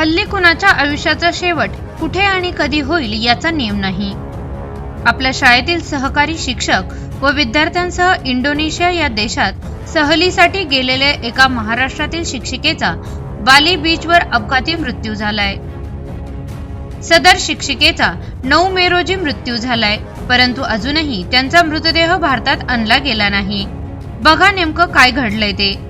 हल्ली कुणाच्या आयुष्याचा शेवट कुठे आणि कधी होईल याचा नियम नाही. आपल्या शाळेतील सहकारी शिक्षक व विद्यार्थ्यांसह इंडोनेशिया या देशात सहलीसाठी गेलेल्या एका महाराष्ट्रातील शिक्षिकेचा बाली बीचवर अपघाती मृत्यू झालाय. सदर शिक्षिकेचा नऊ मे रोजी मृत्यू झालाय परंतु अजूनही त्यांचा मृतदेह भारतात आणला गेला नाही. बघा नेमकं काय घडलंय ते.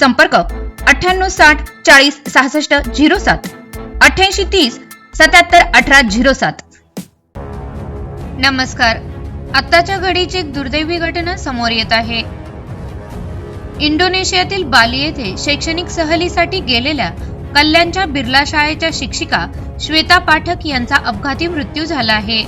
संपर्क अठ्ठ्याण्णव साठ चाळीस सहासष्ट झिरो सात. अठ्ठ्याऐंशी तीस सत्याहत्तर अठरा झिरो सात. नमस्कार. आत्ताच्या घडीची एक दुर्दैवी घटना समोर येत आहे. इंडोनेशियातील बाली येथे शैक्षणिक सहलीसाठी गेलेल्या कल्याणच्या बिर्ला शाळेच्या शिक्षिका श्वेता पाठक यांचा अपघाती मृत्यू झाला आहे.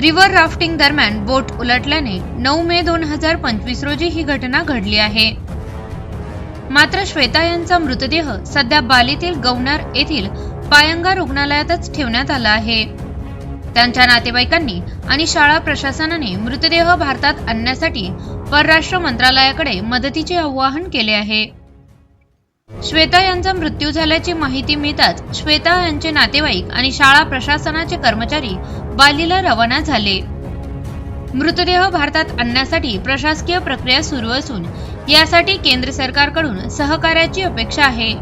रिव्हर राफ्टिंग दरम्यान बोट उलटल्याने नऊ मे दोन हजार पंचवीस रोजी ही घटना घडली आहे. मात्र श्वेता यांचा मृतदेह सध्या बालीतील गवनार येथील पायंगा रुग्णालयातच ठेवण्यात आला आहे. त्यांच्या नातेवाईकांनी आणि शाळा प्रशासनाने मृतदेह भारतात आणण्यासाठी परराष्ट्र मंत्रालयाकडे मदतीचे आवाहन केले आहे. श्वेता यांचा मृत्यू झाल्याची माहिती मिळताच श्वेता यांचे नातेवाईक आणि शाळा प्रशासनाचे कर्मचारी बालीला रवाना झाले. मृतदेह भारतात आणण्यासाठी प्रशासकीय प्रक्रिया सुरू असून यासाठी केंद्र सरकारकडून सहकार्याची अपेक्षा आहे.